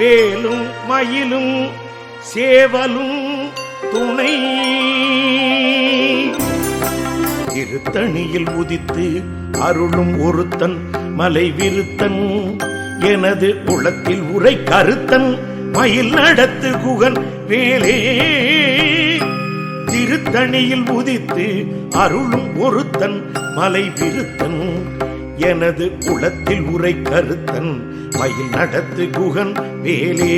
வேலும் மயிலும் சேவலும் துணை. திருத்தணியில் உதித்து அருளும் ஒருத்தன் மலை விருத்தன். எனது குளத்தில் உரை கருத்தன் மயில் நடத்து குகன் வேலே திருத்தணியில் உதித்து அருளும் ஒருத்தன் மலை விருத்தன். எனது குளத்தில் உரை கருத்தன் மயில் நடத்து குகன் வேலே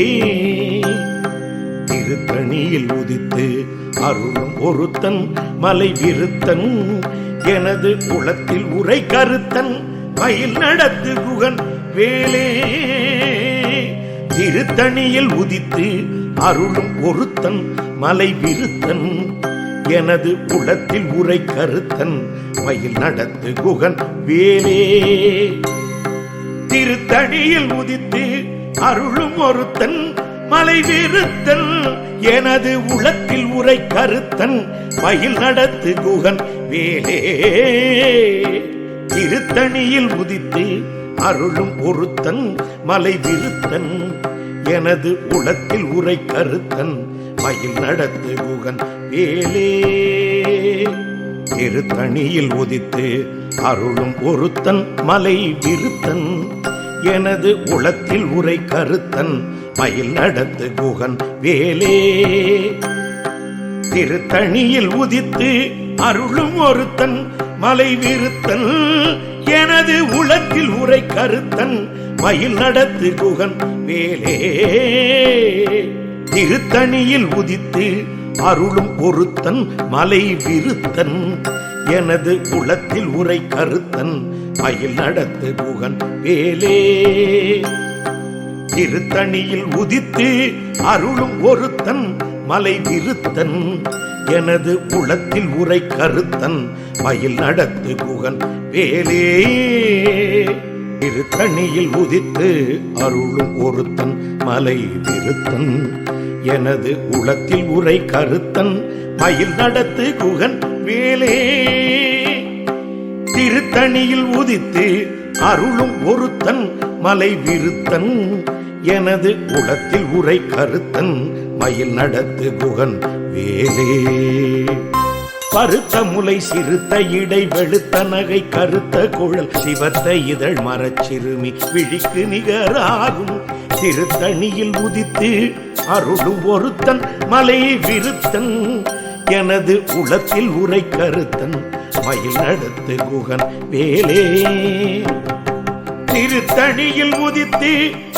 திருத்தணியில் உதித்து அருளும் ஒருத்தன் மலை விருத்தன் எனது குளத்தில் உரை கருத்தன் மயில் நடத்து குகன் வேலே திருத்தணியில் உதித்து அருளும் ஒருத்தன் மலை விருத்தன் எனது குளத்தில் உரை கருத்தன் மயில் நடத்து குகன் வேலே திருத்தடியில் உதித்து அருளும் ஒருத்தன் மலை வீருத்தன் எனது உளத்தில் உரை கருத்தன் மயில் நடத்து குகன் வேலே திருத்தணியில் உதித்து அருளும் ஒருத்தன் மலை விருத்தன் எனது உளத்தில் உரை கருத்தன் மயில் நடத்து குகன் வேலே திருத்தணியில் உதித்து அருளும் ஒருத்தன் மலை விருத்தன். எனது உளத்தில் உரை கருத்தன் மயில் நடத்து குகன் வேலே திருத்தணியில் உதித்து அருளும் ஒருத்தன் மலை விருத்தன். எனது உளத்தில் உரை கருத்தன் மயில் நடத்து குகன் வேலே திருத்தணியில் உதித்து அருளும் ஒருத்தன் மலை விருத்தன். எனது குளத்தில் உரை கருத்தன் மயில் நடத்து புகன் வேலே. திருத்தணியில் உதித்து அருளும் ஒருத்தன் மலை விருத்தன். எனது குளத்தில் உரை கருத்தன் மயில் நடத்து புகன் வேலே. திருத்தணியில் உதித்து அருளும் ஒருத்தன் மலை விருத்தன். எனது உளத்தில் உரை கருத்தன் மயில் நடத்து குகன் வேலே திருத்தணியில் உதித்து அருளும் ஒருத்தன் மலை விருத்தன். எனது குளத்தில் உரை கருத்தன் மயில் நடத்து குகன் வேலே பருத்த முலை சிறுத்த இடை வெளுத்த நகை கருத்த குழல் சிவத்த இதழ் மரச்சிறுமி விழிக்கு நிகராகும். திருத்தணியில் உதித்து அருளும் ஒருத்தன் மலை விருத்தன். எனது உளத்தில் உரை கருத்தன் மயில் நடத்து குகன் வேலே திருத்தணியில் உதித்து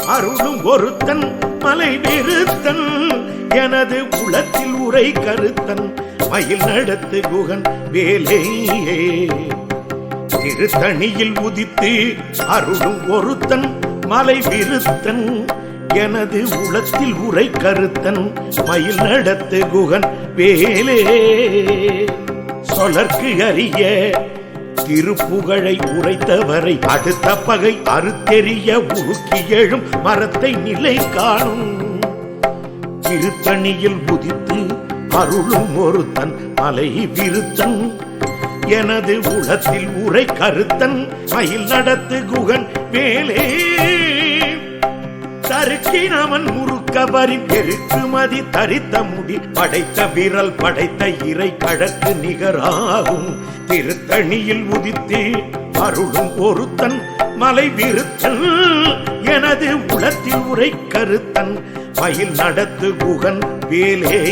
அருளும் ஒருத்தன் மலை விருத்தன். எனது உளத்தில் உரை கருத்தன் மயில் நடத்து குகன் வேலையே திருத்தணியில் உதித்து அருளும் ஒருத்தன் மலை விருத்தன் எனது உளத்தில் உரை கருத்தன் மயில் நடத்து குகன் வேலே. சொலர்க்கு அறிய திருப்புகழை உரைத்தவரை அடுத்த பகை அறுத்தெறிய உருக்கி எழும் மரத்தை நிலை காணும். திருத்தணியில் உதித்து அருளும் ஒருத்தன் மலை விருத்தன் எனது உளத்தில் உரை கருத்தன் மயில் நடத்து குகன் வேலே தருக்கினவன் முறுக்கவரின் பெருக்குமதி தரித்த முடி படைத்த விரல் படைத்த இறை கழக்கு நிகராகும். திருத்தணியில் உதித்து அருளும் ஒருத்தன் மலை விருத்தல் எனது உளத்தில் உரை கருத்தன் மயில் நடத்து குகன் வேலே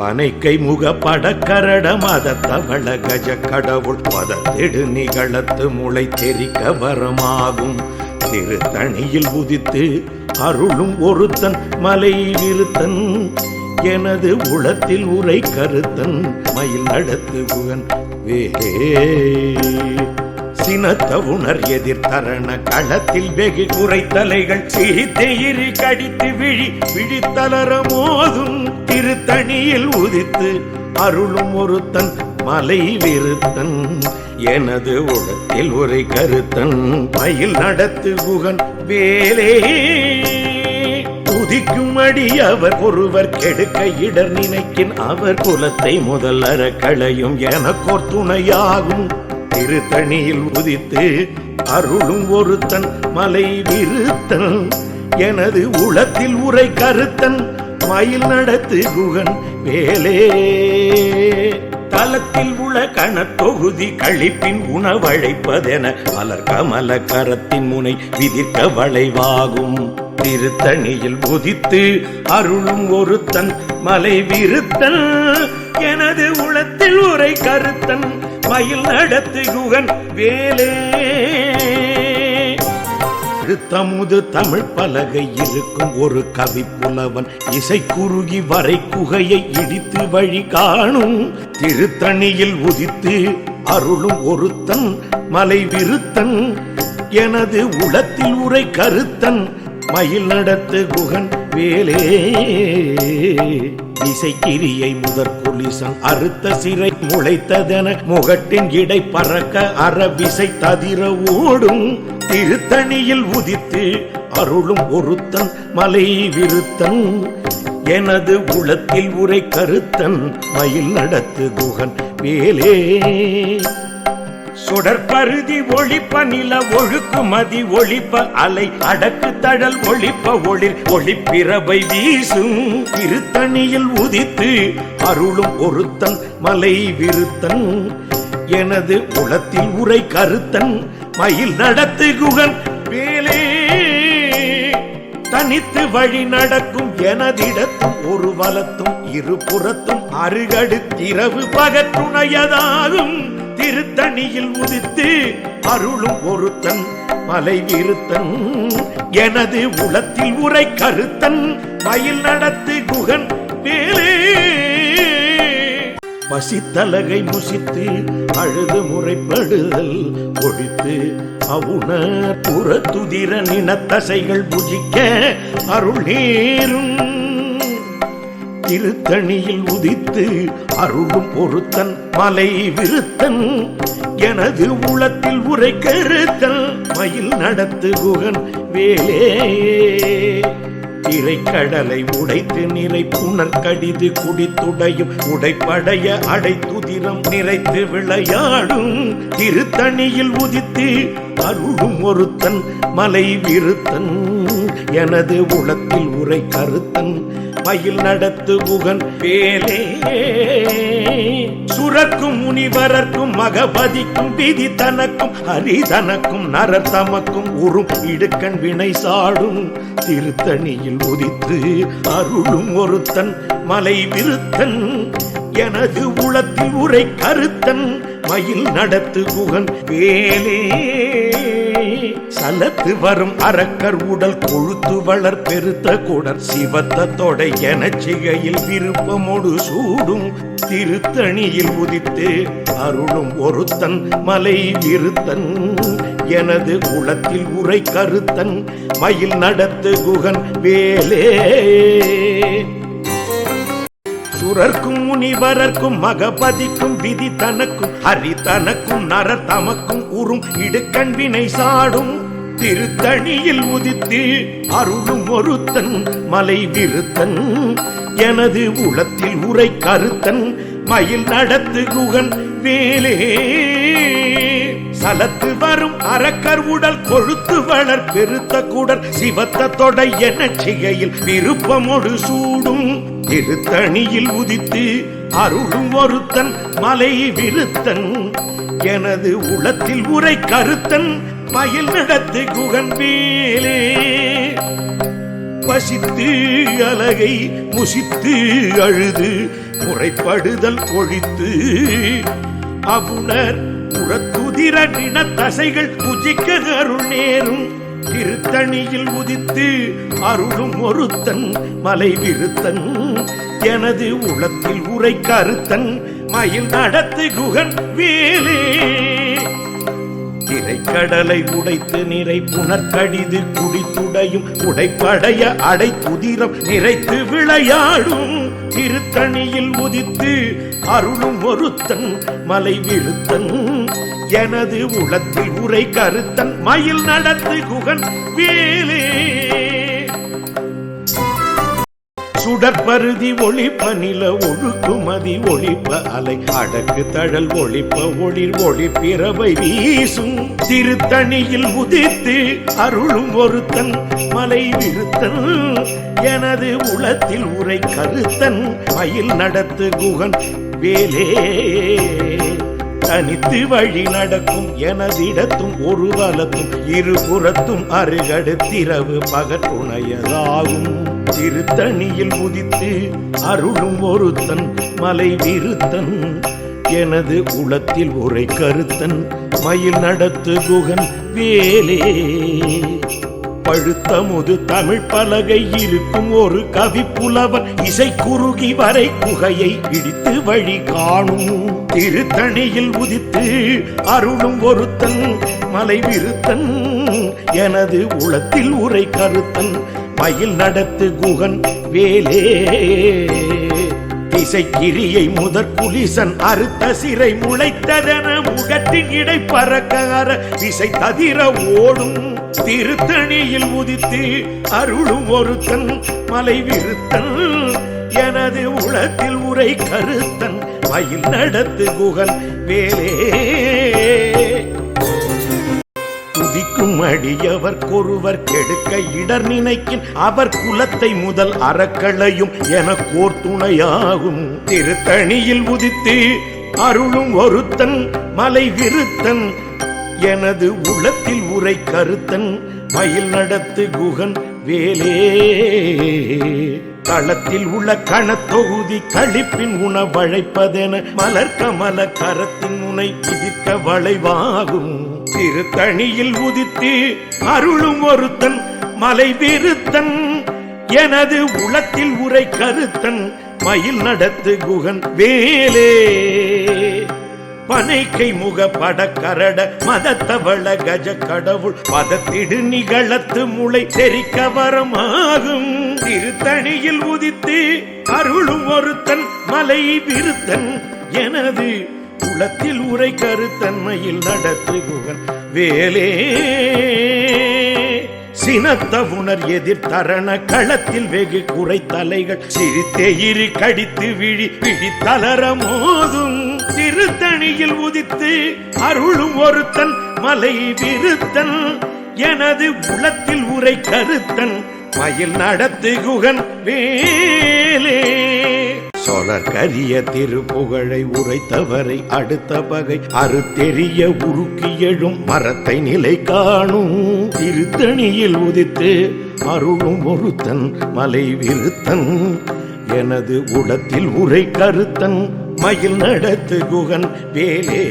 பனைக்கை முகப்பட கரட மதத்தவள கஜ கடவுள் பதத்திடு நிகழத்து முளை தெரிக்க வரமாகும். திருத்தணியில் உதித்து அருளும் ஒருத்தன் மலை விருத்தன் எனது உளத்தில் உரை கருத்தன். மயில் நடத்துகுவன் வேலே. சினத்த உணர் எதிர்த்தரண களத்தில் வெகு குறைத்தலைகள் சிரித்தெயிரி கடித்து விழி விழித்தளர மோதும் திருத்தணியில் உதித்து அருளும் ஒருத்தன் மலை விருத்தன் எனது உலத்தில் ஒரு கருத்தன் பயில் நடத்து குகன் வேலே. உதிக்கும் அடி அவர் ஒருவர் கெடுக்க இடர் நினைக்கின். அவர் குலத்தை முதல் அற களையும் எனக்கோர் துணையாகும். திருத்தணியில் உதித்து அருளும் ஒருத்தன் மலை விருத்தன். எனது உளத்தில் உரை கருத்தன் மயில் நடத்து குகன் வேலே தலத்தில் உள கணத்தொகுதி கழிப்பின் உணவழைப்பதென மலர் கமல கரத்தின் முனை விதிர்க்க வளைவாகும். திருத்தணியில் உதித்து அருளும் ஒருத்தன் மலை விருத்தன். எனது உளத்தில் உரை கருத்தன் மயில் நடத்து குகன் வேலே. தமுது தமிழ் பலகை இருக்கும் ஒரு கவி புலவன். இசை குறுகி வரை குகையை இடித்து வழி காணும். திருத்தணியில் உதித்து அருளும் ஒருத்தன் மலை விருத்தன். எனது உளத்தில் உரை கருத்தன் மயில் நடத்து குகன் வேலே. இசைக்கிரியை முதற் குலிசன் அறுத்த சிறை முளைத்ததென முகட்டின் இடை பறக்க அறவிசை ததிர ஓடும் திருத்தணியில் உதித்து அருளும் ஒருத்தன் மலை விருத்தன். எனது உளத்தில் உரை கருத்தன் மயில் நடத்து குகன் வேலே சுடற்பருதி ஒளிப்ப நில ஒழுக்குமதி ஒழிப்ப ஒளிப்ப அலை அடக்கு தழல் ஒளிப்ப ஒளிர் ஒளிப்பிறவை வீசும். திருத்தணியில் உதித்து அருளும் ஒருத்தன் மலை விருத்தன். எனது உளத்தில் உரை கருத்தன் மயில் நடத்து குகன் வேலே. தனித்து வழி நடக்கும் எனதிடத்தும் ஒரு வலத்தும் இருபுறத்தும் அருகடுத்திரவு பகற்றுணையதாகும். திருத்தணியில் உதித்து அருளும் ஒருத்தன் மலை விருத்தன். எனது உளத்தில் உரை கருத்தன் மயில் நடத்து குகன் மேலே. பசித்தலகை முசித்து அழுது முறைப்படுதல் ஒழித்து அவுணர் புறத்துதிர நினத்தசைகள் புஜிக்க அருள் நேரும் திருத்தணியில் உதித்து அருளும் பொருத்தன் மலை விருத்தன். எனது உளத்தில் உரை கருத்தல் மயில் நடத்து குகன் வேலே திரைக்கடலை உடைத்து நிறை புனர் கடிது குடித்துடையும் உடைப்படைய அடைத்துதிரம் நிறைத்து விளையாடும். திருத்தணியில் உதித்து அருளும் ஒருத்தன் மலை விருத்தன் எனது உளத்தில் உரை கருத்தன் மயில் நடத்து புகன் வேலே சுரக்கும் முனிவரர்க்கும் மகபதிக்கும் விதி தனக்கும் ஹரிதனக்கும் நரர் தமக்கும் உறும் இடுக்கண் வினை சாடும். திருத்தணியில் உதித்து அருளும் ஒருத்தன் மலை விருத்தன் எனது உளத்தில் உரை கருத்தன் மயில் நடத்து குகன் வேலே. சலத்து வரும் அரக்கர் உடல் கொழுத்து வளர் பெருத்த குடர் சிவத்த தொடை என சிகையில் விருப்பமோடு சூடும் திருத்தணியில் உதித்து அருளும் ஒருத்தன் மலை விருத்தன். எனது குளத்தில் உரை கருத்தன் மயில் நடத்து குகன் வேலே. சுரர்க்கும் முனிவரர்க்கும் மகபதிக்கும் விதி தனக்கும் ஹரி தனக்கும் நர தமக்கும் உறும் இடுக்கண்வினை சாடும். திருத்தணியில் உதித்து அருளும் ஒருத்தன் மலை விருத்தன். எனது உளத்தில் உரை கருத்தன் மயில் நடத்து குகன் வேலே சலத்து வரும் அரக்கர் உடல் கொழுத்து வளர் பெருத்த குடர் சிவத்த தொடை என விருப்பமொடு சூடும். இருத்தணியில் உதித்து அருளும் ஒருத்தன் மலை விருத்தன். எனது உளத்தில் உரை கருத்தன் மயில் நடத்து குகன்வேலே பசித்து அலகை முசித்து அழுது முறைப்படுதல் கொழித்து அவுணர் புறத்துதிர நின தசைகள் புஜிக்க அருள் நேரும். திருத்தணியில் உதித்து அருளும் ஒருத்தன் மலை விருத்தன். எனது உளத்தில் உரை கருத்தன் மயில் நடத்து குகன் வேலே திரைக்கடலை உடைத்து நிறை புனற்கடிது குடித்துடையும் உடைப்படைய அடை குதிரம் நிறைத்து விளையாடும். திருத்தணியில் உதித்து அருளும் ஒருத்தன் மலை விழுத்தன். எனது உளத்தில் உரை கருத்தன் மயில் நடத்து குகன் வேலே. சுடற்பருதி ஒளிப்ப நில ஒழுக்குமதி ஒழிப்ப அலை அடக்கு தழல் ஒழிப்ப ஒளிர் ஒளிப்பிறவை வீசும். திருத்தணியில் உதித்து அருளும் ஒருத்தன் மலை விருத்தன். எனது உளத்தில் உரை கருத்தன் மயில் நடத்து குகன் வேலே. தனித்து வழி நடக்கும் எனதிடத்தும் ஒரு வலத்தும் இருபுறத்தும் அருகடுத்திரவு பகற்றுணையதாகும். திருத்தணியில் உதித்து அருளும் ஒருத்தன் மலை விருத்தன். எனது உளத்தில் உரை கருத்தன் மயில் நடத்து குகன் வேலே. பழுத்தமுது தமிழ் பலகை இருக்கும் ஒரு கவி புலவர் இசை குறுகி வரை குகையை இடித்து வழி காணும். திருத்தணியில் உதித்து அருளும் ஒருத்தன் மலை விருத்தன். எனது உளத்தில் உரை கருத்தன் மயில் நடத்து குகன் வேலே. திசைக்கிரியை முதற் குலிசன் அறுத்த சிறை முளைத்ததென முகத்தின் இடை பறக்கார திசை தவிர ஓடும் திருத்தணியில் உதித்து அருளும் ஒருத்தன் மலை விருத்தன். எனது உளத்தில் உரை கருத்தன் மயில் நடத்து குகன் வேலே. மடியவர் கொருவர் கெடுக்க இடர் நினைக்கின் அவர் குலத்தை முதல் அறக்களையும் என கோர்த்துணையாகும். திருத்தணியில் உதித்து அருளும் ஒருத்தன் மலை விருத்தன் எனது உளத்தில் உரை கருத்தன் மயில் நடத்து குகன் வேலே. களத்தில் உள்ள கணத்தொகுதி கழிப்பின் உணவழைப்பதென மலர் கமல கரத்தின் முனை விதிக்க வளைவாகும். திருத்தணியில் உதித்து அருளும் ஒருத்தன் மலை விருத்தன். எனது உளத்தில் உரை கருத்தன் மயில் நடத்து குகன் வேலே. பனைக்கை முக படக்கரட மதத்தவள கஜ கடவுள் பதத்திடு நிகழத்து முளை தெரிக்க வரமாகும். திருத்தணியில் உதித்து அருளும் ஒருத்தன் மலை விருத்தன். எனது குளத்தில் உரை கருத்தன்மையில் நடத்துகுவன் வேலே. சினத்த உணர் எதிர் தரண களத்தில் வெகு குறை தலைகள் சிரித்தே இரு கடித்து விழி விழி மோதும். திருத்தணியில் உதித்து அருளும் ஒருத்தன் மலை விருத்தன். எனது உளத்தில் உரை கருத்தன் மயில் நடத்து குகன் வேலே. சோழர் கரிய திருப்புகழை உரைத்தவரை அடுத்த பகை அறுத்தெறிய உருக்கி எழும் மரத்தை நிலை காணும். திருத்தணியில் உதித்து அருளும் ஒருத்தன் மலை விருத்தன். எனது உடத்தில் உரை கருத்தன் மயில் நடத்து குகன் வேலே.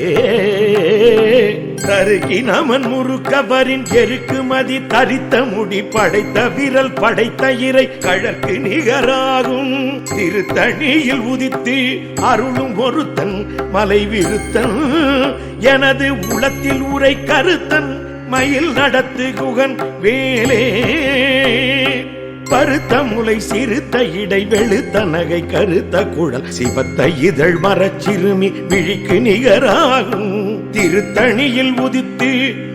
தருகி நமன் முறுக்கவரின் எருக்கு மதி தரித்த முடி படைத்த விரல் படைத்த இறை கழற்கு நிகராகும். திருத்தணியில் உதித்து அருளும் ஒருத்தன் மலை விருத்தன். எனது உளத்தில் உரை கருத்தன் மயில் நடத்து குகன் வேலே. பருத்த முலை சிறுத்த இடை வெளுத்த நகை கருத்த குழல் சிவத்த இதழ் மரச்சிறுமி விழிக்கு நிகராகும். திருத்தணியில் உதித்து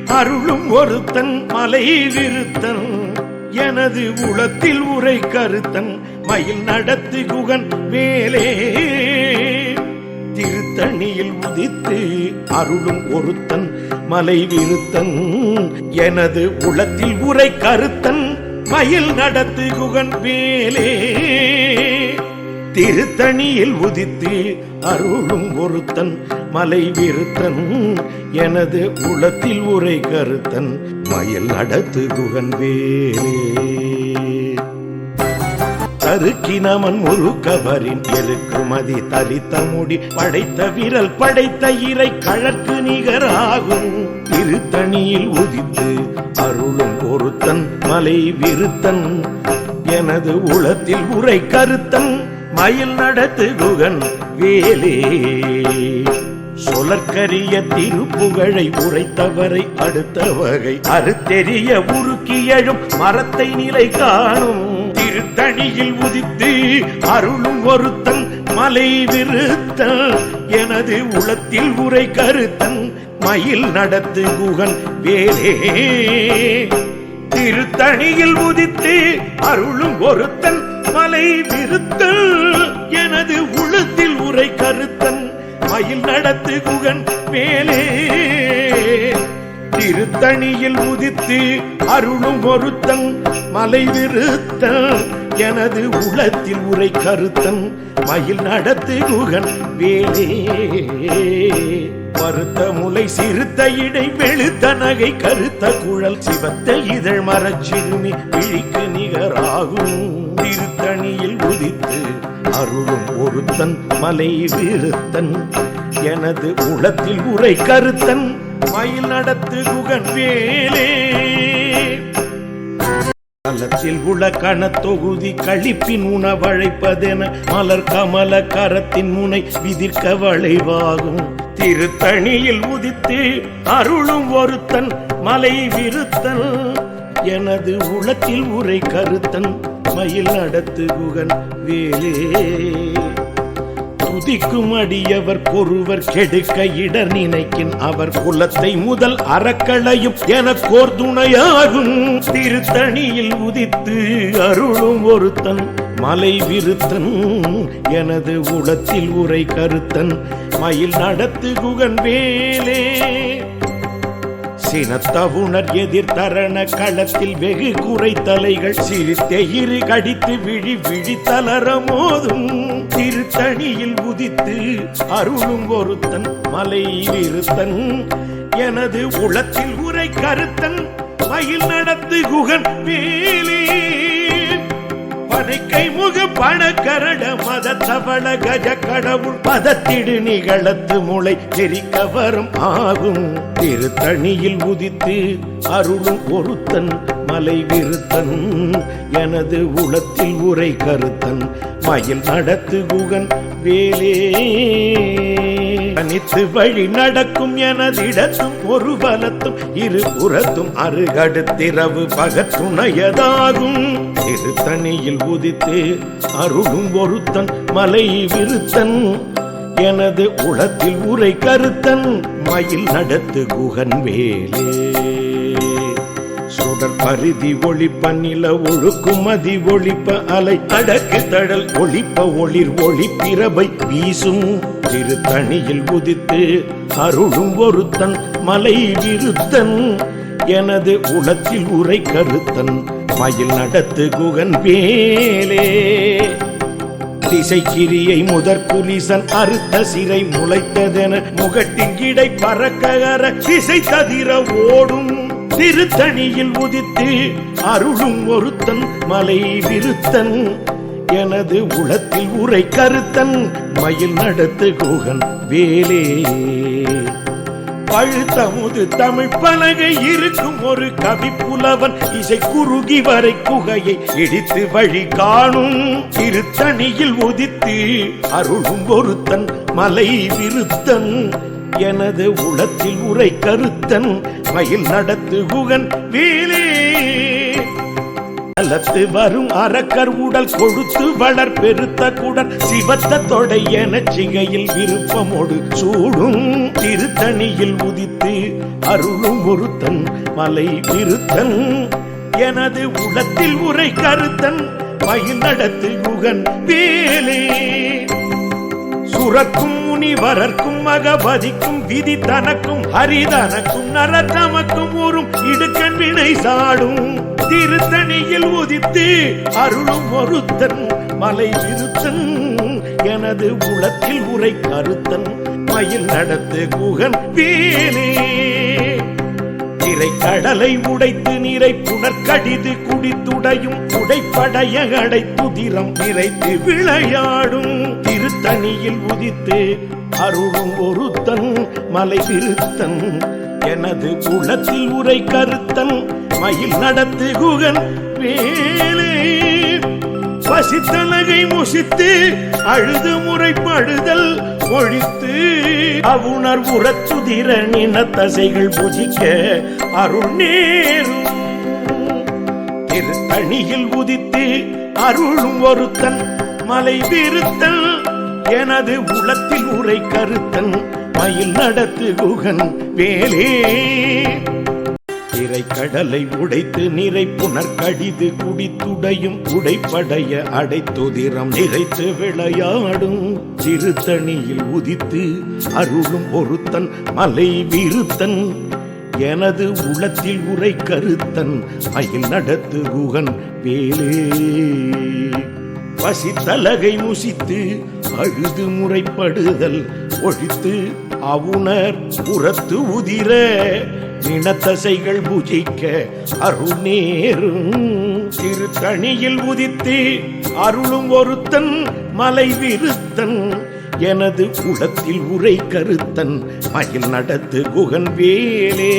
அருளும் ஒருத்தன் மலை விருத்தன். எனது உளத்தில் உரை கருத்தன் மயில் நடத்து குகன் வேலே திருத்தணியில் உதித்து அருளும் ஒருத்தன் மலை விருத்தன். எனது உளத்தில் உரை கருத்தன் மயில் நடத்து குகன் மேலே. திருத்தணியில் உதித்து அருளும் ஒருத்தன் மலை விருத்தன் எனது உளத்தில் உரை கருத்தன் மயில் நடத்து குகன் வேலே தருக்கினமன் முறுக்கவரின் எருக்குமதி தரித்த முடி படைத்த விரல் படைத்த இறை கழற்கு நிகராகும். திருத்தணியில் உதித்து அருளும் பொருத்தன் மலை விருத்தன். எனது உளத்தில் உரை கருத்தன் மயில் நடத்து குகன் வேலே. சொலற்கரிய திருப்புகழை உரைத்தவரை அடுத்த வகை அறுத்தெரிய உருக்கி எழும் மரத்தை நிலை காணும். திருத்தணியில் உதித்து அருளும் ஒருத்தன் மலை விருத்தன். எனது உளத்தில் உரை கருத்தன் மயில் நடத்து குகன் வேலே. திருத்தணியில் உதித்து அருளும் ஒருத்தன் மலை விருத்தல். எனது உளுத்தில் உரை கருத்தன் மயில் நடத்து குகன் மேலே திருத்தணியில் உதித்து அருளும் ஒருத்தன் மலை விருத்தன் எனது உளத்தில் உரை கருத்தன் மயில் நடத்து குகன் வேலே. பருத்த முலை சிறுத்த இடை வெளுத்த நகை கருத்த குழல் சிவத்த இதழ் மரச்சிறுமி விழிக்கு நிகராகும். திருத்தணியில் உதித்து அருளும் ஒருத்தன் மலை விருத்தன். எனது உளத்தில் உரை கருத்தன் மயில் நடத்து குகன் வேலே. கலத்தில் உள கணத்தொகுதி கழிப்பின் உணவழைப்பதென மலர் கமல கரத்தின் முனை விதிர்க்க வளைவாகும். திருத்தணியில் உதித்து அருளும் ஒருத்தன் மலை விருத்தன். எனது உளத்தில் உரை கருத்தன் மயில் நடத்து குகன் வேலே. துதிக்கும் அடியவர் பொறுவர் கெடுக்க இடர் நினைக்கின் அவர் குலத்தை முதல் அறக்களையும் எனக்கோர் துணையாகும் திருத்தணியில் உதித்து அருளும் ஒருத்தன் மலை விருத்தன் எனது உளத்தில் உரை கருத்தன் மயில் நடத்து குகன் வேலே. சினத்தவுணர் எதிர்த்தரண களத்தில் வெகு குறை தலைகள் சிரித்தே இரு கடித்து விழி விழி தளர மோதும். திருத்தணியில் உதித்து அருளும் ஒருத்தன் மலையில் இருத்தன் எனது உளத்தில் உரை கருத்தன் மயில் நடத்து குகன் மேலே. பனைக்கை முக பணக்கரட மத தவள கஜ கடவுள். பதத்திடு நிகழத்து முளை தெரிக்க வரும் ஆகும். திருத்தணியில் உதித்து அருளும் ஒருத்தன் மலை விருத்தன். எனது உளத்தில் உரை கருத்தன் மயில் நடத்து குகன் வேலே. தனித்து வழி நடக்கும் எனதிடத்தும் ஒரு பலத்தும் இரு புறத்தும் அருகடுத்திரவு பகத்துணையதாகும். திருத்தணியில் உதித்து அருளும் ஒருத்தன் மலை விருத்தன். எனது உளத்தில் உரை கருத்தன் மயில் நடத்து குகன் வேலே. சுடர் பரிதி ஒழிப்ப நில ஒழுக்குமதி ஒழிப்ப ஒளிப்ப அலை அடக்கு தடல் ஒளிப்ப ஒளிர் ஒளி பிறவை வீசும். திருத்தணியில் உதித்து அருளும் ஒருத்தன் மலை விருத்தன். எனது உளத்தில் உரை கருத்தன் மயில் நடத்து குகன் வேலே திசைக்கிரியை முதற் புலிசன் அறுத்த சிறை முளைத்ததென முகட்டின் இடை பறக்ககர திசை தவிர ஓடும். திருத்தணியில் உதித்து அருளும் ஒருத்தன் மலை விருத்தன். எனது உளத்தில் உரை கருத்தன் மயில் நடத்து குகன் வேலே. பழுத்தமுது தமிழ் பலகை இருக்கும் ஒரு கவி புலவன் இசை குறுகி வரை குகையை இடித்து வழி காணும். திருத்தணியில் உதித்து அருளும் ஒருத்தன் மலை விருத்தன். எனது உளத்தில் உரை கருத்தன் மயில் நடத்து குகன் வீலே. அலத்து வரும் அரக்கர் உடல் கொடுத்து வளர் பெருத்த குடர் சிவத்த தொடை என சிகையில் விருப்பமோடு சூடும் திருத்தணியில் உதித்து அருளும் ஒருத்தன் மலை விருத்தன். எனது உளத்தில் உரை கருத்தன் மயில் நடத்து குகன் வேலே. சுரக்கும் முனிவரர்க்கும் மகபதிக்கும் விதி தனக்கும் ஹரிதனக்கும் நரர் தமக்கும் ஊரும் இடுக்கண் வினை சாடும். திருத்தணியில் உதித்து அருளும் ஒருத்தன் மலை திருத்தன் எனது உளத்தில் உரை கருத்தன் மயில் நடத்து குகன் வேலே திரை கடலை உடைத்து நீரை புனர்கடிது குடித்துடையும் உடைப்படைய அடை துதிரம் நிறைத்து விளையாடும். திருத்தணியில் உதித்து அருளும் ஒருத்தன் மலை திருத்தன் எனது குளத்தில் உரை கருத்தன் மயில் நடத்து குகன் வேலே. பசித்தலகை முசித்து அழுது முறைப்படுதல் ஒழித்து. அவுணர் உரச்சுதிர நின தசைகள் புஜிக்க அருள் நேரும். திருத்தணியில் உதித்து அருளும் ஒருத்தன் மலை விருத்தன் எனது உளத்தில் உரை கருத்தன் மயில் நடத்து குகன் வேலே. திரைக்கடலை உடைத்து நிறை புனர் கடிது குடித்துடையும் உடைப்படைய அடைத்துதிரம் நிறைத்து விளையாடும் திருத்தணியில் உதித்து அருளும் ஒருத்தன் மலை வீருத்தன். எனது உளத்தில் உரை கருத்தன் மயில் நடத்து குகன் வேலே பசித்தலகை முசித்து அழுது முறைப்படுதல் ஒழித்து அவுணர் புறத்து உதிர நினத்தசைகள் புஜிக்க அருணேரும் திருத்தணியில் உதித்து அருளும் ஒருத்தன் மலை விருத்தன். எனது குளத்தில் உரை கருத்தன் மயில் நடத்து குகன் வேலே.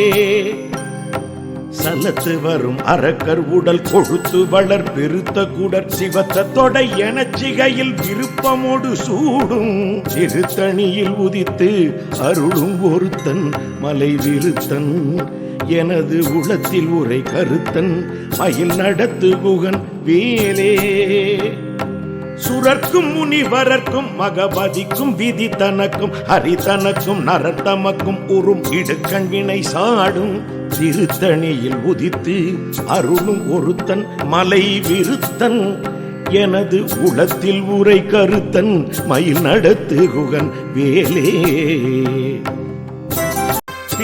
தலத்து வரும் அரக்கர் உடல் கொழுத்து வளர் பெருத்த குடர் சிவத்த தொடை எனச்சிகையில் விருப்பமோடு சூடும். சிறுத்தணியில் உதித்து அருளும் ஒருத்தன் மலை விருத்தன். எனது உளத்தில் உரை கருத்தன் மயில் நடத்து குகன் வேலே. சுரர்க்கும் முனிவரர்க்கும் மகபதிக்கும் விதி தனக்கும் ஹரிதனக்கும் நரத்தமக்கும் உறும் இடுக்கண் வினை சாடும். திருத்தணியில் உதித்து அருளும் ஒருத்தன் மலை விருத்தன். எனது உளத்தில் உரை கருத்தன் மயில் நடத்து குகன் வேலே.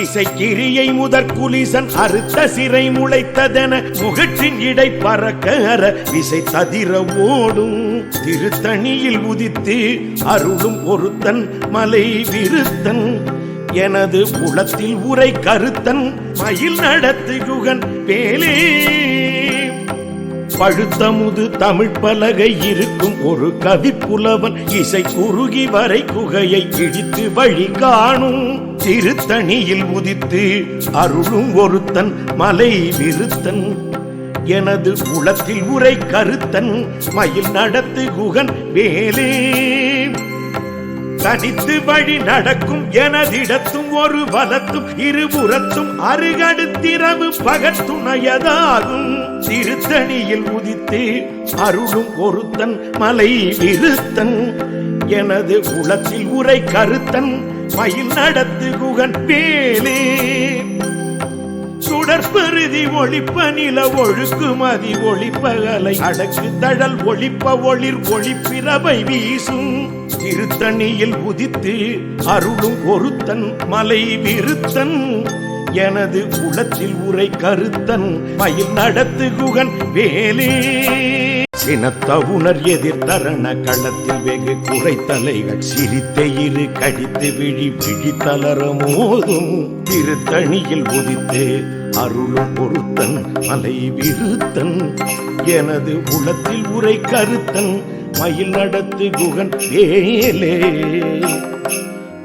திசைக்கிரியை முதற் குலிசன் அறுத்த சிறை முளைத்ததென முகற்றின் இடை பறக்க அற விசை ததிர ஓடும். திருத்தணியில் உதித்து அருளும் ஒருத்தன் மலை விருத்தன். எனது குளத்தில் உரை கருத்தன் மயில் நடத்து யுகன் பேலே பழுத்தமுது தமிழ் பலகை இருக்கும் ஒரு கவிப்புலவன் இசை குறுகி வரை குகையை இடித்து வழி காணும். திருத்தணியில் உதித்து அருளும் ஒருத்தன் மலை விருத்தன். எனது உளத்தில் உரை கருத்தன் மயில் நடத்து குகன் வேலே தனித்து வழி நடக்கும் எனதிடத்தும் ஒரு வலத்தும் இருபுறத்தும் அருகடுத்திரவு பகத்துணையதாகும் திருத்தணியில் உதித்து அருளும் ஒருத்தன் மலை இருத்தன் எனது உளத்தில் உரை கருத்தன் மயில் நடத்து குகன் வேலே சுடற்பருதி ஒளிப்ப நில ஒழுக்குமதி ஒளிப்பகலை அடக்கு தழல் ஒளிப்ப ஒளிர் ஒளிப்பிரவை வீசும். திருத்தணியில் உதித்து அருளும் ஒருத்தன் மலை விருத்தன் எனது உளத்தில் உரை கருத்தன் மயில் நடத்து குகன் வேலே. சினத்தவுணர் எதிர் தரண களத்தில் வெகு குறைத்தலைகள் சிரித்த இரு கடித்து விழி விழி தளர மோதும். திருத்தணியில் உதித்து அருளும் பொருத்தன் மலை விருத்தன். எனது உளத்தில் உரை கருத்தன் மயில் நடத்து குகன் வேலே.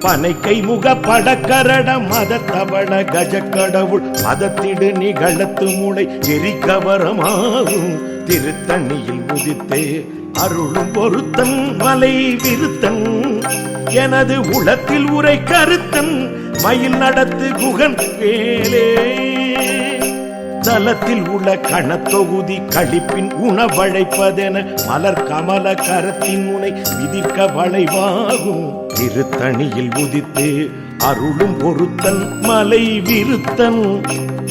பனைக்கை முக படக்கரட மத தவள கடவுள் மதத்திடு நிகழத்து முளை எரிக்கவரமாகும் திருத்தணியில் உதித்து அருளும் பொருத்தன் மலை விருத்தன். எனது உளத்தில் உரை கருத்தன் மயில் நடத்து குகன் வேலே. தலத்தில் உள்ள கணத்தொகுதி கழிப்பின் உணவழைப்பதென மலர் கமல கரத்தின் முனை விதிக்க வளைவாகும். திருத்தணியில் உதித்து அருளும் பொருத்தன் மலை விருத்தன்.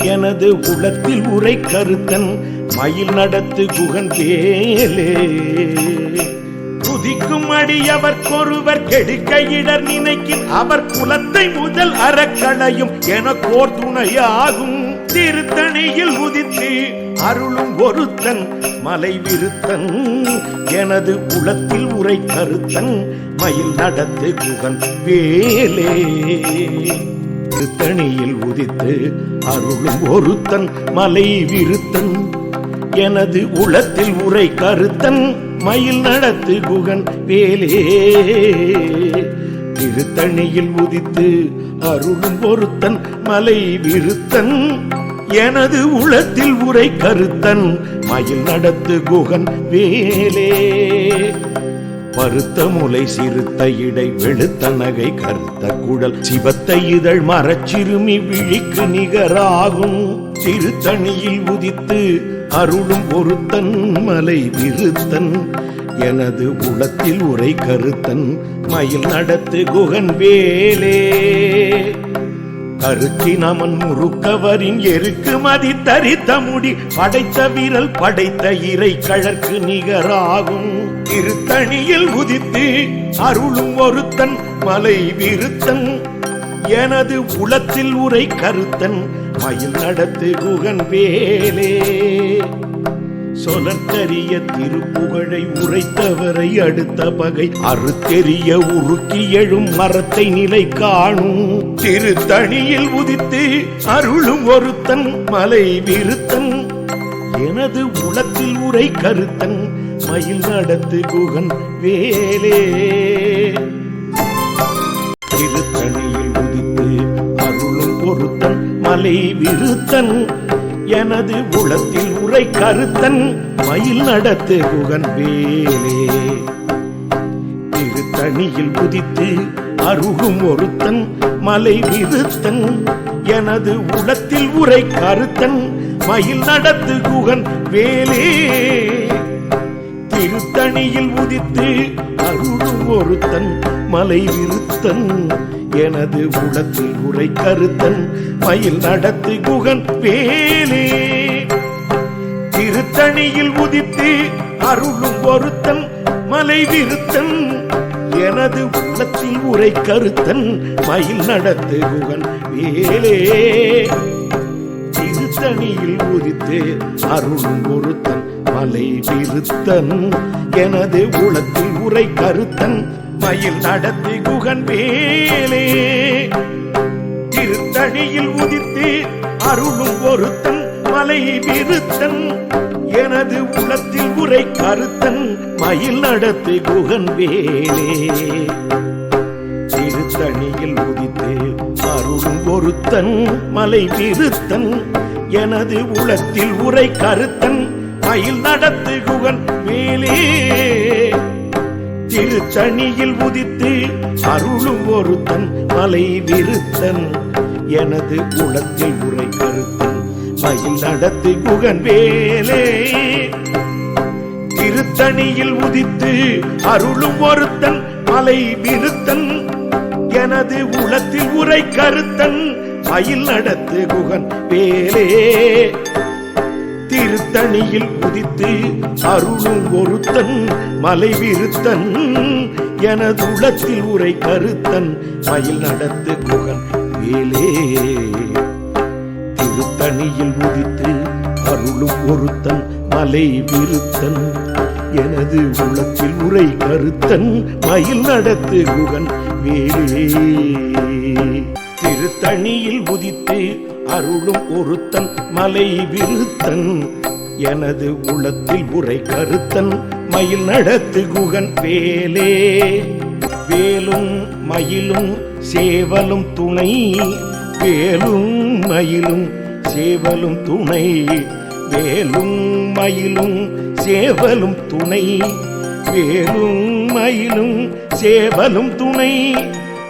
எனது உளத்தில் உரை கருத்தன் மயில் நடத்து குகன் வேலே துதிக்கும் அடியவர் கொருவர் கெடுக்க இடர் நினைக்கின் அவர் குலத்தை முதல் அறக்களையும் எனக்கோர் துணையாகும் திருத்தணியில் உதித்து அருளும் ஒருத்தன் மலை விருத்தன் எனது உளத்தில் உரை கருத்தன் மயில் நடத்து குகன் வேலே. திருத்தணியில் உதித்து அருளும் ஒருத்தன் மலை விருத்தன் எனது உளத்தில் உரை கருத்தன் மயில் நடத்து குகன் வேலே. திருத்தணியில் உதித்து அருளும் ஒருத்தன் மலை விருத்தன் எனது உளத்தில் உரை கருத்தன் மயில் நடத்து குகன் வேலே. பருத்த முலை சிறுத்த இடை வெளுத்த நகை கருத்த குடல் சிவத்த இதழ் மரச்சிறுமி விழிக்கு நிகராகும். சிறுத்தணியில் உதித்து அருளும் பொருத்தன் மலை விருத்தன். எனது உளத்தில் உரை கருத்தன் மயில் நடத்து குகன் வேலே. கருத்தினமன் முறுக்கவரின் எருக்கு மதி தரித்த முடி படைத்த வீரல் படைத்த இறை கழற்கு நிகராகும். திருத்தணியில் உதித்து அருளும் ஒருத்தன் மலை விருத்தன். எனது உளத்தில் உரை கருத்தன் மயில் நடத்து குகன் வேலே. சொலற்கரிய திருப்புகழை உரைத்தவரை அடுத்த பகை. அறுத்தெறிய உருக்கி எழும் மரத்தை நிலை காணும். திருத்தணியில் உதித்து அருளும் ஒருத்தன் மலை விருத்தன். எனது உளத்தில் உரை கருத்தன் மயில் நடத்து குகன் வேலே. திருத்தணியில் உதித்து அருளும் பொருத்தன் மலை விருத்தன். எனது உளத்தில் உரை கருத்தன் மயில் நடத்து குகன் வேலே. திருத்தணியில் குதித்து அருகும் ஒருத்தன் மலை விருத்தன் எனது உளத்தில் உரை கருத்தன் மயில் நடத்து குகன் வேலே. திருத்தணியில் உதித்து அருகும் ஒருத்தன் மலை விருத்தன் எனது உளத்தில் உரை கருத்தன் மயில் நடத்து குகன் வேலே. திருத்தணியில் உதித்து அருளும் ஒருத்தன் மலை விருத்தன். எனது உள்ளத்தில் உரை கருத்தன் மயில் நடத்து குகன் வேலே. திருத்தணியில் உதித்து அருளும் ஒருத்தன் மலை விருத்தன். எனது உளத்தில் உரை கருத்தன் மயில் நடத்தி குகன் வேலே திருத்தணியில் உதித்து அருளும் ஒருத்தன் மலை விருத்தன். எனது உள்ளத்தில் உரை கருத்தன் மயில் நடத்து குகன் வேலே திருத்தணியில் உதித்து அருளும் ஒருத்தன் மலை விருத்தன். எனது உளத்தில் உரை கருத்தன் மயில் நடத்து குகன் மேலே. திருத்தணியில் உதித்து அருளும் ஒருத்தன் மலை விருத்தன். எனது உளத்தில் உரை கருத்தன் மயில் நடத்தி குகன் வேலே. திருத்தணியில் உதித்து அருளும் ஒருத்தன் மலை விருத்தன். எனது உளத்தில் உரை கருத்தன் மயில் நடத்து குகன் வேலே. திருத்தணியில் உதித்து அருளும் ஒருத்தன் மலை விருத்தன் எனது உளத்தில் உரை கருத்தன் மயில் நடத்து குகன் வேலே திருத்தணியில் உதித்து அருளும் ஒருத்தன் மலை விருத்தன் எனது உளத்தில் உரை கருத்தன் மயில் நடத்து குகன் வேலே திருத்தணியில் உதித்து அருளும் ஒருத்தன் மலை விருத்தன். எனது உளத்தில் உரை கருத்தன் மயில் நடத்து குகன் வேலே. வேலும் மயிலும் சேவலும் துணை. வேலும் மயிலும் சேவலும் துணை. வேலும் மயிலும் சேவலும் துணை. வேலும் மயிலும் சேவலும் துணை.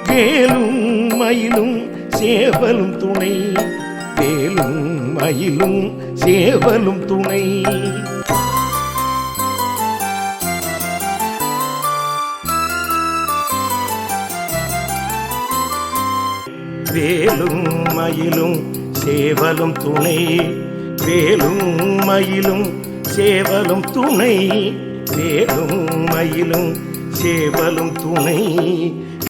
வேலும் மயிலும் சேவலும் துணை. வேலும் மயிலும் சேவலும் துணை. வேலும் மயிலும் சேவலும் துணை. வேலும் மயிலும் சேவலும் துணை. வேலும் மயிலும் சேவலும் துணை.